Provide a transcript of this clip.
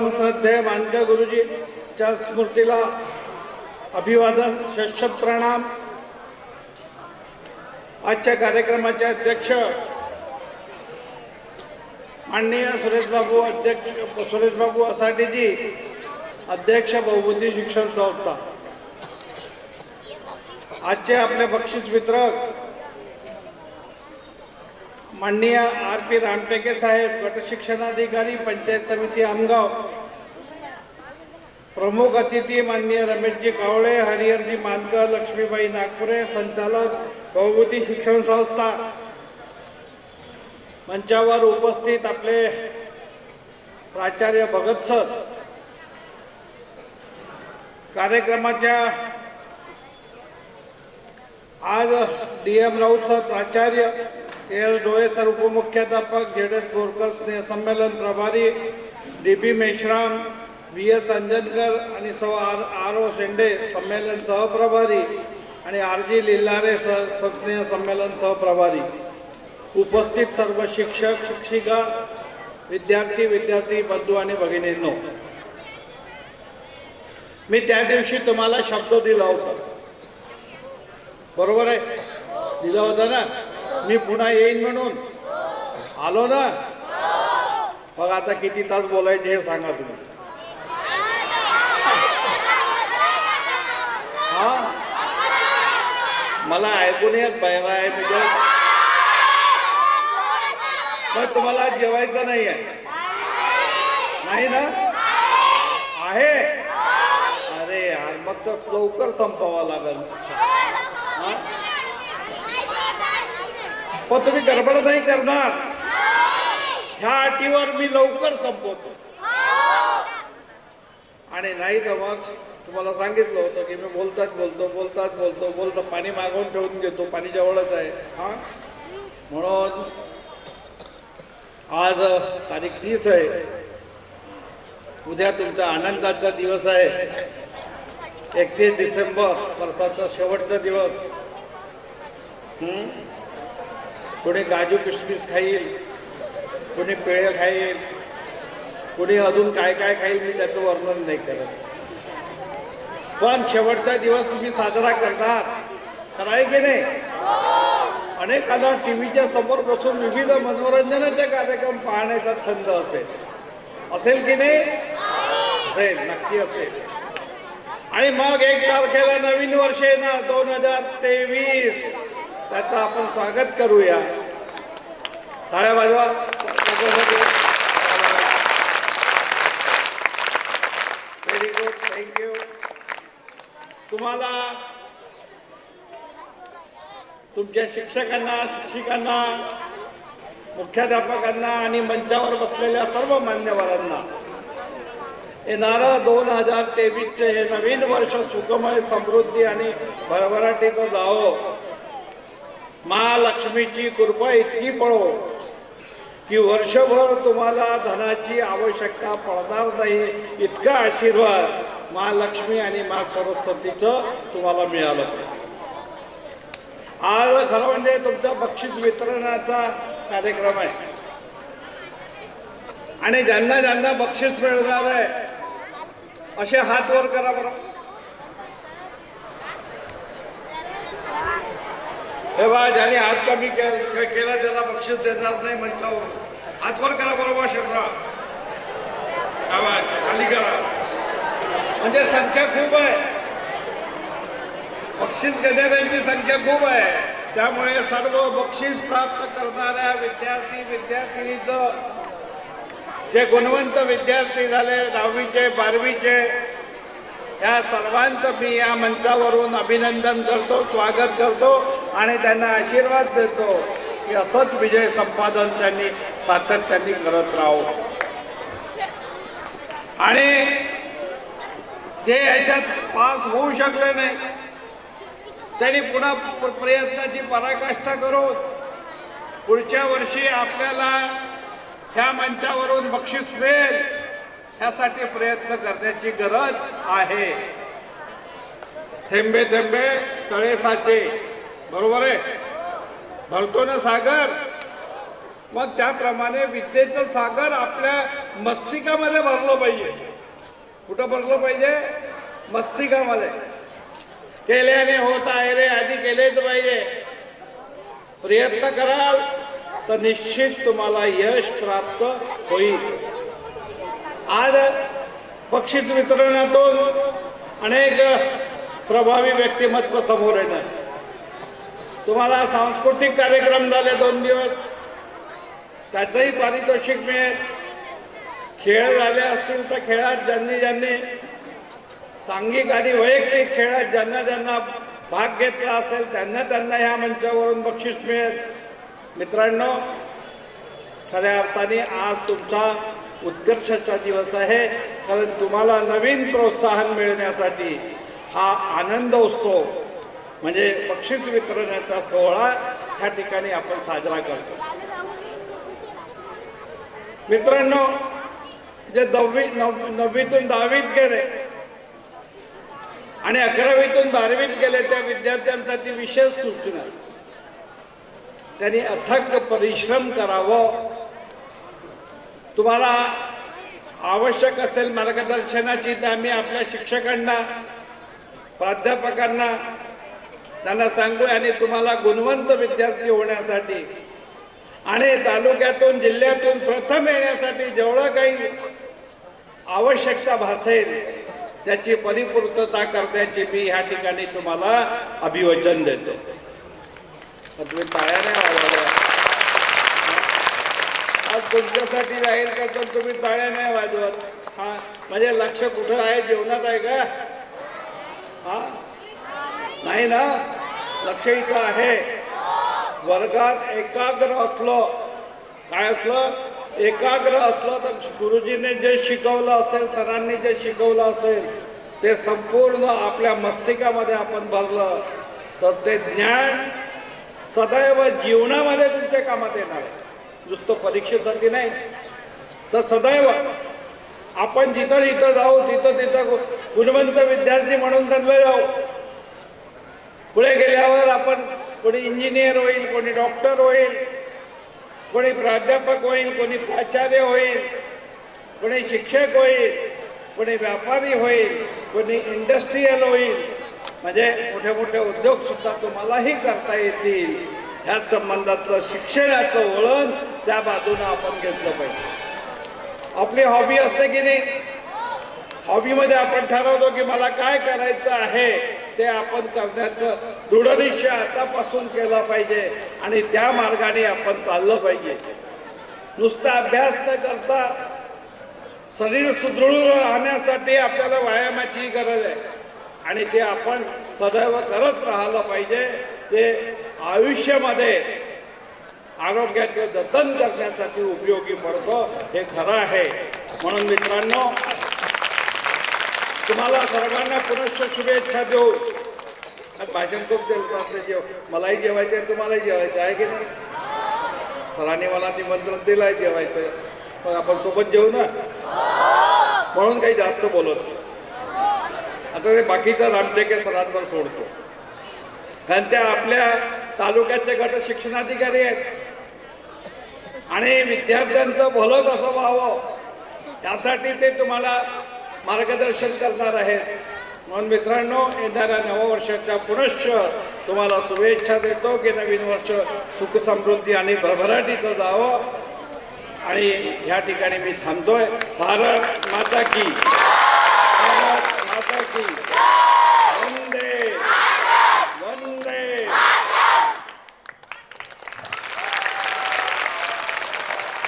परमश्रद्धे मानकर गुरुजीच्या स्मृतीला अभिवादन शश्वत प्रणाम आजच्या कार्यक्रमाचे अध्यक्ष माननीय सुरेशबाबू अध्यक्ष सुरेशबाबू असाटीजी अध्यक्ष बहुबुद्धी शिक्षण संस्था. आजचे आपले बक्षीस वितरक माननीय आर पी रामटेके साहेब गट शिक्षणाधिकारी पंचायत समिती आमगाव. प्रमुख अतिथी माननीय रमेशजी कावळे हरिहरजी मानकर लक्ष्मीबाई नागपुरे संचालक बहुभूती शिक्षण संस्था. मंचावर उपस्थित आपले प्राचार्य भगत सर. कार्यक्रमाच्या आज डी एम राऊत सर प्राचार्य. एल एस उपमुख्याध्यापक जेड बोरकर स्नेहसंमेलन प्रभारी D B Meshram V S Anjankar आणि सौ आर आर ओ शेंडे संमेलन सहप्रभारी आणि आर जी लिल्लारे सह स्नेह संमेलन सहप्रभारी. उपस्थित सर्व शिक्षक शिक्षिका विद्यार्थी विद्यार्थी बंधू आणि भगिनींनो. मी त्या दिवशी तुम्हाला शब्द दिला होता. बरोबर आहे? दिला होता ना? मी पुन्हा येईन म्हणून. आलो ना? मग आता किती तास बोलायचे हे सांगा तुम्ही. हा? मला ऐकून येत बहिरा आहे तुझ्या पण तुम्हाला जेवायचं नाही आहे. नाही ना? आहे? अरे यार मग तर लवकर संपवा लागेल. हा? पण तुम्ही गडबड नाही करणार. ह्या अटीवर मी लवकर संपवतो. आणि नाही तर मग तुम्हाला सांगितलं होतं की मी बोलताच बोलतो बोलताच बोलतो बोलतो पाणी मागवून ठेवून घेतो पाणी जवळच आहे. हा? म्हणून आज तारीख तीस आहे. उद्या तुमचा आनंदाचा दिवस आहे. एकतीस डिसेंबर वर्षाचा शेवटचा दिवस. कोणी काजू किशमिश खाईल कोणी पेळ खाईल कोणी अजून काय काय खाईल मी त्याचं वर्णन नाही करत. पण शेवटचा दिवस तुम्ही साजरा करणार कराय की नाही? अनेकांना टीव्हीच्या समोर बसून विविध मनोरंजनाचे कार्यक्रम पाहण्याचा छंद असेल. असेल की नाही? असेल नक्की असेल. आणि मग एक तारखेला नवीन वर्ष येणार दोन हजार तेवीस. त्याचं आपण स्वागत करूया. टाळ्या वाजवा. व्हेरी गुड थँक्यू तुम्हाला तुमच्या शिक्षकांना शिक्षिकांना मुख्याध्यापकांना आणि मंचावर बसलेल्या सर्व मान्यवरांना येणारं दोन हजार तेवीसचे हे नवीन वर्ष सुखमय समृद्धी आणि भरभराटीचं जावं. महालक्ष्मीची कृपा इतकी पळो की वर्षभर तुम्हाला धनाची आवश्यकता पडणार नाही. इतका आशीर्वाद महालक्ष्मी आणि मा सरस्वतीचं तुम्हाला मिळालं. आज खरं म्हणजे तुमचा बक्षीस वितरणाचा कार्यक्रम आहे. आणि ज्यांना ज्यांना बक्षीस मिळणार आहे असे हात वर करा बरं. हे बा ज्याने हात कमी केला त्याला बक्षीस देणार नाही म्हणता हात करा बरोबर शेषराव आवाज खाली करा. म्हणजे संख्या खूप आहे. बक्षीस देणाऱ्यांची संख्या खूप आहे. त्यामुळे सर्व बक्षीस प्राप्त करणाऱ्या विद्यार्थी विद्यार्थिनीचं जे गुणवंत विद्यार्थी झाले दहावीचे बारवीचे या सर्वांचं मी या मंचावरून अभिनंदन करतो स्वागत करतो. आणि त्यांना आशीर्वाद देतो. की असंच विजय संपादन त्यांनी सातत्याने करत राहो. आणि जे याच्यात पास होऊ शकले नाही. त्यांनी पुन्हा प्रयत्नाची पराकाष्ठा करून पुढच्या वर्षी आपल्याला ह्या मंचावरून बक्षीस मिळेल ह्यासाठी प्रयत्न करण्याची गरज आहे. थेंबे थेंबे तळे साचे. बरोबर आहे. भरतो ना सागर. मग त्याप्रमाणे विद्येचं सागर आपल्या मस्तिकामध्ये भरलं पाहिजे. कुठं भरलं पाहिजे? मस्तिकामध्ये. केल्याने होत आहे रे आधी केलेच पाहिजे. प्रयत्न कराल तर निश्चित तुम्हाला यश प्राप्त होईल. आज बक्षीस वितरणातून अनेक प्रभावी व्यक्तिमत्व समोर येणार तुम्हाला सांस्कृतिक कार्यक्रम झाले दोन दिवस. त्याचंही पारितोषिक मिळेल. खेळ झाले असतील तर खेळात ज्यांनी ज्यांनी सांघिक आणि वैयक्तिक खेळात ज्यांना ज्यांना भाग घेतला असेल त्यांना त्यांना ह्या मंचावरून बक्षीस मिळेल. मित्रांनो खऱ्या अर्थाने आज तुमचा उत्कर्षाचा दिवस आहे कारण तुम्हाला नवीन प्रोत्साहन मिळण्यासाठी हा आनंद उत्सव म्हणजे बक्षीस वितरणाचा सोहळा ह्या ठिकाणी आपण साजरा करतो. मित्रांनो जे दहावी नव नववीतून दहावीत गेले आणि अकरावीतून बारावीत गेले त्या विद्यार्थ्यांसाठी विशेष सूचना. त्यांनी अथक परिश्रम करावं. तुम्हाला आवश्यक असेल मार्गदर्शनाची तर आम्ही आपल्या शिक्षकांना प्राध्यापकांना त्यांना सांगू आणि तुम्हाला गुणवंत विद्यार्थी होण्यासाठी आणि तालुक्यातून जिल्ह्यातून प्रथम येण्यासाठी जेवढं काही आवश्यकता भासेल त्याची परिपूर्तता करण्याची मी ह्या ठिकाणी तुम्हाला अभिवचन देतो. तुम्ही ताळ्याने वाजवल्या. आज तुमच्यासाठी जाहीर करतो तुम्ही टाळ्या नाही वाजवत. हा म्हणजे लक्ष कुठं आहे? जेवणात आहे का? हा? नाही ना? लक्ष इथं आहे. वर्गात एकाग्र असलो. काय असलं? एकाग्र असलं तर गुरुजीने जे शिकवलं असेल सरांनी जे शिकवलं असेल ते संपूर्ण आपल्या मस्तिकामध्ये आपण भरलं. तर ते ज्ञान सदैव जीवनामध्ये तुमच्या कामात येणार आहे. नुसतं परीक्षेसाठी नाही. तर सदैव आपण जिथं जिथं जाऊ तिथं तिथं गुणवंत विद्यार्थी म्हणून त्यांना जाऊ. पुढे गेल्यावर आपण कोणी इंजिनियर होईल कोणी डॉक्टर होईल कोणी प्राध्यापक होईल कोणी प्राचार्य होईल कोणी शिक्षक होईल कोणी व्यापारी होईल कोणी इंडस्ट्रीयल होईल. म्हणजे मोठे मोठे उद्योग सुद्धा तुम्हालाही करता येतील. ह्या संबंधातलं शिक्षणाचं वळण त्या बाजूनं आपण घेतलं पाहिजे. आपली हॉबी असते की नाही? हॉबीमध्ये आपण ठरवतो की मला काय करायचं आहे? ते आपण करण्याचं दृढनिश्चय आतापासून केला पाहिजे आणि त्या मार्गाने आपण चाललं पाहिजे. नुसता अभ्यास न करता शरीर सुदृढ राहण्यासाठी आपल्याला व्यायामाची गरज आहे. आणि ते आपण सदैव करत राहिलं पाहिजे. ते आयुष्यामध्ये आरोग्याचे जतन करण्यासाठी उपयोगी पडतो हे खरं आहे. म्हणून मित्रांनो तुम्हाला सर्वांना पुनश्च शुभेच्छा देऊ. भाषण खूप देत आपलं जेव मलाही जेवायचं आहे तुम्हालाही जेवायचं आहे की नाही? सरांनी मला निमंत्रण दिलं आहे जेवायचं मग आपण सोबत जेवू ना? म्हणून काही जास्त बोलत नाही. आता ते बाकीचं रामटेके सरांवर सोडतो. कारण त्या आपल्या तालुक्याचे गट शिक्षणाधिकारी आहेत. आणि विद्यार्थ्यांचं भलं कसं व्हावं त्यासाठी ते तुम्हाला मार्गदर्शन करणार आहेत. म्हणून मित्रांनो येणाऱ्या नववर्षाच्या पुनश्च तुम्हाला शुभेच्छा देतो की नवीन वर्ष सुख समृद्धी आणि भरभराटीचं जावं. आणि ह्या ठिकाणी मी थांबतोय. भारत माता की. भारत माता की.